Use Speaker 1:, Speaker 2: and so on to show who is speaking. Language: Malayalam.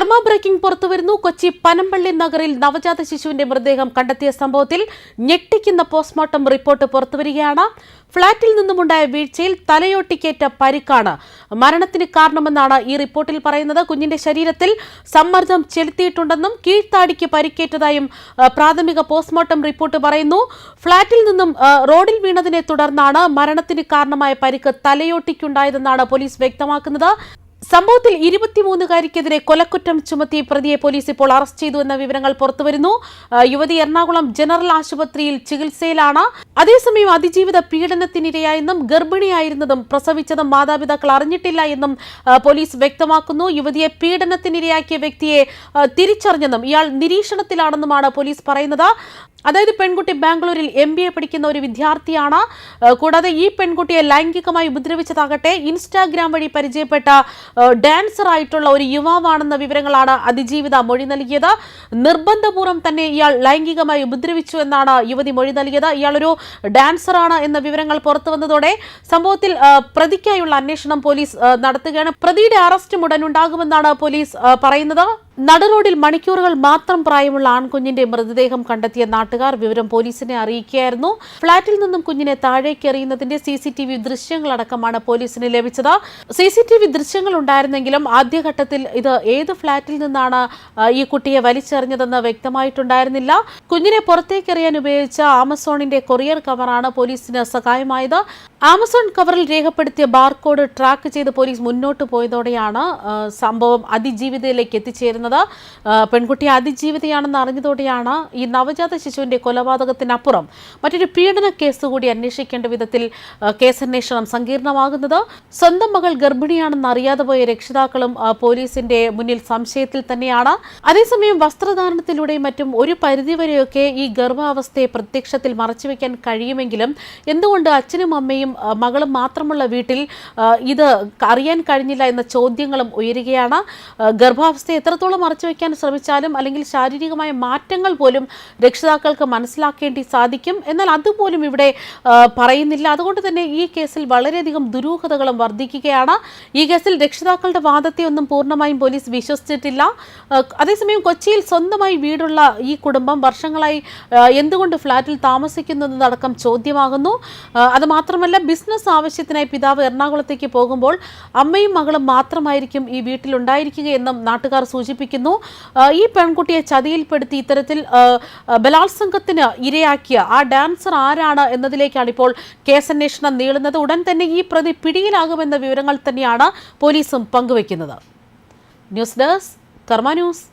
Speaker 1: കർമ്മ ബ്രേക്കിംഗ് പുറത്തുവരുന്നു കൊച്ചി പനമ്പള്ളി നഗറിൽ നവജാത ശിശുവിന്റെ മൃതദേഹം കണ്ടെത്തിയ സംഭവത്തിൽ ഞെട്ടിക്കുന്ന പോസ്റ്റ്മോർട്ടം റിപ്പോർട്ട് പുറത്തുവരികയാണ് ഫ്ളാറ്റിൽ നിന്നുമുണ്ടായ വീഴ്ചയിൽ തലയോട്ടിക്കേറ്റ പരിക്കാണ് മരണത്തിന് കാരണമെന്നാണ് ഈ റിപ്പോർട്ടിൽ പറയുന്നത്. കുഞ്ഞിന്റെ ശരീരത്തിൽ സമ്മർദ്ദം ചെലുത്തിയിട്ടുണ്ടെന്നും കീഴ്ത്താടിക്ക് പരിക്കേറ്റതായും പ്രാഥമിക പോസ്റ്റ്മോർട്ടം റിപ്പോർട്ട് പറയുന്നു. ഫ്ളാറ്റിൽ നിന്നും റോഡിൽ വീണതിനെ തുടർന്നാണ് മരണത്തിന് കാരണമായ പരിക്ക് തലയോട്ടിക്കുണ്ടായതെന്നാണ് പോലീസ് വ്യക്തമാക്കുന്നത്. സംഭവത്തിൽ ഇരുപത്തിമൂന്നുകാരിക്കെതിരെ കൊലക്കുറ്റം ചുമത്തി പ്രതിയെ പോലീസ് ഇപ്പോൾ അറസ്റ്റ് ചെയ്തു എന്ന വിവരങ്ങൾ പുറത്തുവരുന്നു. യുവതി എറണാകുളം ജനറൽ ആശുപത്രിയിൽ ചികിത്സയിലാണ്. അതേസമയം അതിജീവിത പീഡനത്തിനിരയായെന്നും ഗർഭിണിയായിരുന്നതും പ്രസവിച്ചതും മാതാപിതാക്കൾ അറിഞ്ഞിട്ടില്ല എന്നും പോലീസ് വ്യക്തമാക്കുന്നു. യുവതിയെ പീഡനത്തിനിരയാക്കിയ വ്യക്തിയെ തിരിച്ചറിഞ്ഞെന്നും ഇയാൾ നിരീക്ഷണത്തിലാണെന്നുമാണ് പോലീസ് പറയുന്നത്. അതായത് പെൺകുട്ടി ബാംഗ്ലൂരിൽ എം ബി എ പഠിക്കുന്ന ഒരു വിദ്യാർത്ഥിയാണ്. കൂടാതെ ഈ പെൺകുട്ടിയെ ലൈംഗികമായി ഉപദ്രവിച്ചതാകട്ടെ ഇൻസ്റ്റാഗ്രാം വഴി പരിചയപ്പെട്ട ഡാൻസർ ആയിട്ടുള്ള ഒരു യുവാവാണെന്ന വിവരങ്ങളാണ് അതിജീവിത മൊഴി നൽകിയത്. നിർബന്ധപൂർവം തന്നെ ഇയാൾ ലൈംഗികമായി ഉപദ്രവിച്ചു എന്നാണ് യുവതി മൊഴി നൽകിയത്. ഇയാളൊരു ഡാൻസറാണ് എന്ന വിവരങ്ങൾ പുറത്തു വന്നതോടെ സംഭവത്തിൽ പ്രതിക്കായുള്ള അന്വേഷണം പോലീസ് നടത്തുകയാണ്. പ്രതിയുടെ അറസ്റ്റ് ഉടൻ ഉണ്ടാകുമെന്നാണ് പോലീസ് പറയുന്നത്. നടുറോഡിൽ മണിക്കൂറുകൾ മാത്രം പ്രായമുള്ള ആൺകുഞ്ഞിന്റെ മൃതദേഹം കണ്ടെത്തിയ നാട്ടുകാർ വിവരം പോലീസിനെ അറിയിക്കുകയായിരുന്നു. ഫ്ളാറ്റിൽ നിന്നും കുഞ്ഞിനെ താഴേക്ക് എറിയുന്നതിന്റെ സി സി ടി വി ദൃശ്യങ്ങളടക്കമാണ് പോലീസിന് ലഭിച്ചത്. സി സി ടി വി ദൃശ്യങ്ങൾ ഉണ്ടായിരുന്നെങ്കിലും ആദ്യഘട്ടത്തിൽ ഇത് ഏത് ഫ്ളാറ്റിൽ നിന്നാണ് ഈ കുട്ടിയെ വലിച്ചെറിഞ്ഞതെന്ന് വ്യക്തമായിട്ടുണ്ടായിരുന്നില്ല. കുഞ്ഞിനെ പുറത്തേക്കെറിയാൻ ഉപയോഗിച്ച ആമസോണിന്റെ കൊറിയർ കവറാണ് പോലീസിന് സഹായമായത്. ആമസോൺ കവറിൽ രേഖപ്പെടുത്തിയ ബാർകോഡ് ട്രാക്ക് ചെയ്ത് പോലീസ് മുന്നോട്ട് പോയതോടെയാണ് സംഭവം അതിജീവിതയിലേക്ക് എത്തിച്ചേരുന്നത്. ആ, പെൺകുട്ടി അതിജീവിതയാണെന്ന് അറിഞ്ഞതോടെയാണ് ഈ നവജാത ശിശുവിന്റെ കൊലപാതകത്തിനപ്പുറം മറ്റൊരു പീഡന കേസ് കൂടി അന്വേഷിക്കേണ്ട വിധത്തിൽ കേസന്വേഷണം സങ്കീർണമാകുന്നത്. സ്വന്തം മകൾ ഗർഭിണിയാണെന്ന് അറിയാതെ പോയ രക്ഷിതാക്കളും പോലീസിന്റെ മുന്നിൽ സംശയത്തിൽ തന്നെയാണ്. അതേസമയം വസ്ത്രധാരണത്തിലൂടെയും മറ്റും ഒരു പരിധിവരെയൊക്കെ ഈ ഗർഭാവസ്ഥയെ പ്രത്യക്ഷത്തിൽ മറച്ചുവെക്കാൻ കഴിയുമെങ്കിലും എന്തുകൊണ്ട് അച്ഛനും അമ്മയും മകളും മാത്രമുള്ള വീട്ടിൽ ഇത് അറിയാൻ കഴിഞ്ഞില്ല എന്ന ചോദ്യങ്ങളും ഉയരുകയാണ്. ഗർഭാവസ്ഥയെ എത്രത്തോളം മറച്ചുവെക്കാൻ ശ്രമിച്ചാലും അല്ലെങ്കിൽ ശാരീരികമായ മാറ്റങ്ങൾ പോലും രക്ഷിതാക്കൾക്ക് മനസ്സിലാക്കേണ്ടി സാധിക്കും. എന്നാൽ അതുപോലും ഇവിടെ പറയുന്നില്ല. അതുകൊണ്ട് തന്നെ ഈ കേസിൽ വളരെയധികം ദുരൂഹതകളും വർദ്ധിക്കുകയാണ്. ഈ കേസിൽ രക്ഷിതാക്കളുടെ വാദത്തെ ഒന്നും പൂർണമായും പോലീസ് വിശ്വസിച്ചിട്ടില്ല. അതേസമയം കൊച്ചിയിൽ സ്വന്തമായി വീടുള്ള ഈ കുടുംബം വർഷങ്ങളായി എന്തുകൊണ്ട് ഫ്ളാറ്റിൽ താമസിക്കുന്നതടക്കം ചോദ്യമാകുന്നു. അതുമാത്രമല്ല അത് മാത്രമല്ല ബിസിനസ് ആവശ്യത്തിനായി പിതാവ് എറണാകുളത്തേക്ക് പോകുമ്പോൾ അമ്മയും മകളും മാത്രമായിരിക്കും ഈ വീട്ടിലുണ്ടായിരിക്കുകയെന്നും നാട്ടുകാർ സൂചിപ്പിക്കുന്നു ഈ പെൺകുട്ടിയെ ചതിയിൽപ്പെടുത്തി ഇത്തരത്തിൽ ബലാത്സംഗത്തിന് ഇരയാക്കിയ ആ ഡാൻസർ ആരാണ് എന്നതിലേക്കാണ് ഇപ്പോൾ കേസന്വേഷണം നീളുന്നത്. ഉടൻ തന്നെ ഈ പ്രതി പിടിയിലാകുമെന്ന വിവരങ്ങൾ തന്നെയാണ് പോലീസും പങ്കുവയ്ക്കുന്നത്. News desk Karma news.